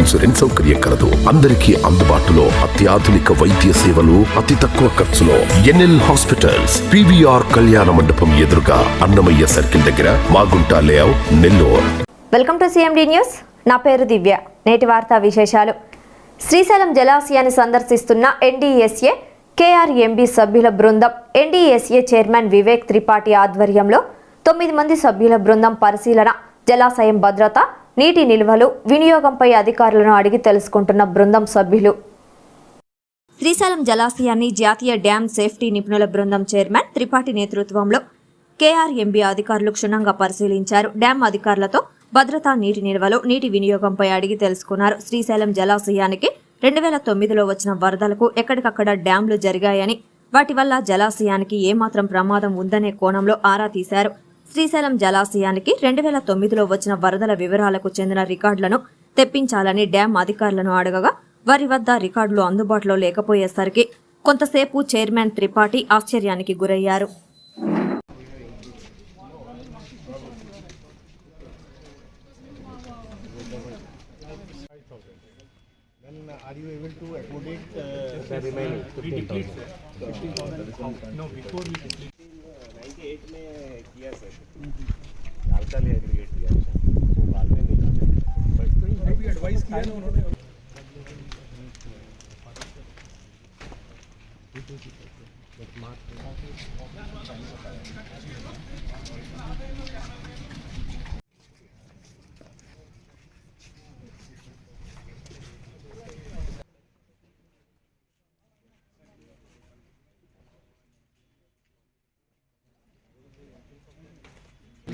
Insurance సౌకర్యం కలదు. అందరికీ అందుబాటులో అత్యాధునిక వైద్య సేవలు అతి తక్కువ ఖర్చులో ఎన్ఎల్ హాస్పిటల్స్ పివిఆర్ కళ్యాణ మండపం ఎదురుగా అన్నమయ్య సర్కిల్ దగ్గర Magunta layout Nellore. Welcome to CMD news. నా పేరు దివ్య. నేటి వార్తా విశేషాలు. శ్రీశైలం జలాశయాన్ని సందర్శిస్తున్న ఎన్డీఎస్ఏ కేఆర్ఎంబి సభ్యుల బృందం ఎన్డీఎస్ఏ చైర్మన్ వివేక్ త్రిపాఠి ఆధ్వర్యంలో తొమ్మిది మంది సభ్యుల బృందం పరిశీలన జలాశయం భద్రత నీటి నిల్వలు వినియోగంపై అధికారులను అడిగి తెలుసుకుంటున్న బృందం సభ్యులు. శ్రీశైలం జలాశయాన్ని జాతీయ డ్యాం సేఫ్టీ నిపుణుల బృందం చైర్మన్ త్రిపాఠి నేతృత్వంలో కేఆర్ఎంబీ అధికారులు క్షుణ్ణంగా పరిశీలించారు. డ్యాం అధికారులతో భద్రతా నీటి నిల్వలు నీటి వినియోగంపై అడిగి తెలుసుకున్నారు. శ్రీశైలం జలాశయానికి రెండు వేల తొమ్మిదిలో వచ్చిన వరదలకు ఎక్కడికక్కడ డ్యాంలు జరిగాయని వాటి వల్ల జలాశయానికి ఏమాత్రం ప్రమాదం ఉందనే కోణంలో ఆరా తీశారు. శ్రీశైలం జలాశయానికి రెండు వేల తొమ్మిదిలో వచ్చిన వరదల వివరాలకు చెందిన రికార్డులను తెప్పించాలని డ్యాం అధికారులను అడగగా వారి వద్ద రికార్డులు అందుబాటులో లేకపోయేసరికి కొంతసేపు చైర్మన్ త్రిపాఠి ఆశ్చర్యానికి గురయ్యారు Then are you able to accommodate uh, the remaining 15,000? No, before we complete. Eight में किया सर। डालता ले एग्रीगेट रिएक्शन वो बाद में देखा बट एडवाइस किया ना उन्होंने? But mark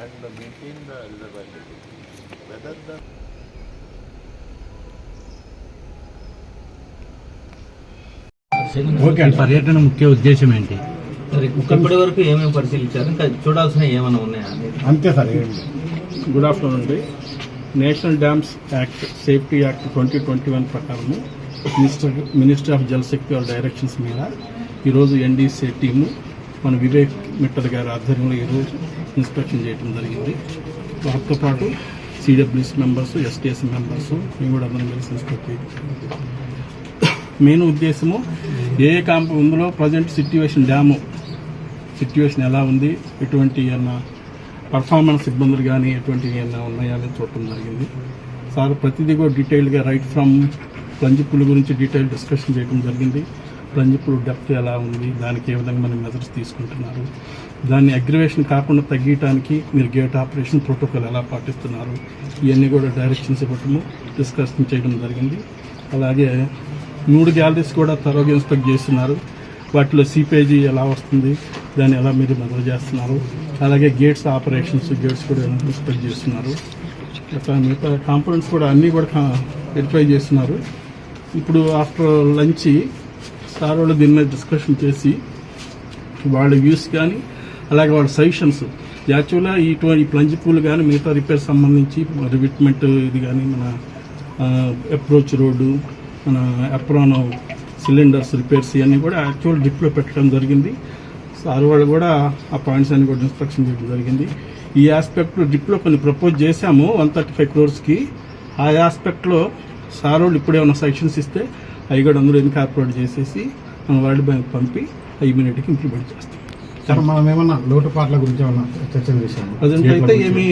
and maintain the reservoir level. Whether the పర్యటన ముఖ్య ఉద్దేశం ఏంటి సరే ఇప్పటి వరకు ఏమేమి పరిశీలించారు? ఇంకా చూడాల్సిన ఏమైనా ఉన్నాయా? అంతే సార్ గుడ్ ఆఫ్టర్నూన్ అండి. National dams act safety act twenty twenty one ప్రకారము minister minister of Jal Shakti వాళ్ళ డైరెక్షన్స్ మీద ఈరోజు ఎన్డీసీ టీము మన వివేక్ మిట్టల్ గారి ఆధ్వర్యంలో ఈరోజు ఇన్స్పెక్షన్ చేయడం జరిగింది. వాటితో పాటు సిడబ్ల్యూసీ మెంబర్స్ ఎస్టీఎస్ మెంబర్స్ మేము కూడా అందరం కలిసి ఇన్స్పెక్ట్ మెయిన్ ఉద్దేశము ఏ కాంప ఇందులో ప్రజెంట్ సిట్యువేషన్ డ్యాము సిట్యువేషన్ ఎలా ఉంది ఎటువంటి ఏమన్నా పర్ఫార్మెన్స్ ఇబ్బందులు కానీ ఎటువంటి ఏమైనా ఉన్నాయా అనేది చూడటం జరిగింది. సార్ ప్రతిదీ కూడా డీటెయిల్గా రైట్ ఫ్రమ్ ప్లంజిప్పుల గురించి డీటెయిల్ డిస్కషన్ చేయడం జరిగింది. ప్లంజిప్పులు డెప్త్ ఎలా ఉంది దానికి ఏ విధంగా మనం మెజర్స్ తీసుకుంటున్నారు. దాన్ని అగ్రివేషన్ కాకుండా తగ్గించడానికి మీరు గేట్ ఆపరేషన్ ప్రోటోకాల్ ఎలా పాటిస్తున్నారు ఇవన్నీ కూడా డైరెక్షన్స్ ఇవ్వటము డిస్కషన్ చేయడం జరిగింది. అలాగే మూడు గ్యాలరీస్ కూడా తరోగా ఇన్స్పెక్ట్ చేస్తున్నారు. వాటిలో సిపేజీ ఎలా వస్తుంది దాన్ని ఎలా మీరు మొదలు చేస్తున్నారు. అలాగే గేట్స్ ఆపరేషన్స్ గేట్స్ కూడా ఇన్స్పెక్ట్ చేస్తున్నారు. అట్లా మిగతా కాంపోనెంట్స్ కూడా అన్నీ కూడా వెరిఫై చేస్తున్నారు. ఇప్పుడు ఆఫ్టర్ లంచ్ సార్ వాళ్ళు దీని మీద డిస్కషన్ చేసి వాళ్ళ వ్యూస్ కానీ అలాగే వాళ్ళ సజెషన్స్. యాక్చువల్గా ఇటువంటి ప్లంజ్ పూల్ కానీ మిగతా రిపేర్ సంబంధించి రివిట్మెంట్ ఇది కానీ మన అప్రోచ్ రోడ్డు మన అప్రాన్ సిలిండర్స్ రిపేర్స్ ఇవన్నీ కూడా యాక్చువల్ డిప్లో పెట్టడం జరిగింది. సార్ వాళ్ళు కూడా ఆ పాయింట్స్ అన్ని కూడా ఇన్స్ట్రక్షన్ చేయడం జరిగింది. ఈ ఆస్పెక్ట్ డిప్లో కొన్ని ప్రపోజ్ చేశాము వన్ థర్టీ ఫైవ్ క్రోర్స్కి ఆ ఆస్పెక్ట్లో సార్ వాళ్ళు ఇప్పుడే ఉన్న సెక్షన్స్ ఇస్తే అవి కూడా అందరూ ఇన్కార్పొరేట్ చేసేసి మన వరల్డ్ బ్యాంక్ పంపి ఇమ్యూనిటీకి ఇంప్లిమెంట్ చేస్తాం. సార్ మనం ఏమన్నా లోటుపాట్ల గురించి ఏమన్నా చర్చ చేశాము? ప్రజెంట్ అయితే ఏమి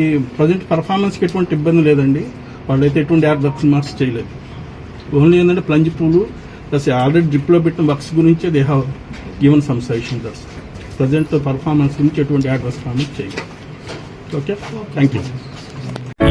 ఈ ప్రజెంట్ పర్ఫార్మెన్స్కి ఎటువంటి ఇబ్బంది లేదండి. వాళ్ళైతే ఎటువంటి యాడ్ వర్క్స్ మార్క్స్ చేయలేదు. ఓన్లీ ఏంటంటే ప్లంజ్ పూలు ప్లస్ ఆల్రెడీ డ్రిప్లో పెట్టిన వర్క్స్ గురించి they have given some suggestion that's present performance గురించి ఎటువంటి యాడ్ వర్క్స్ చేయలేదు. Okay thank you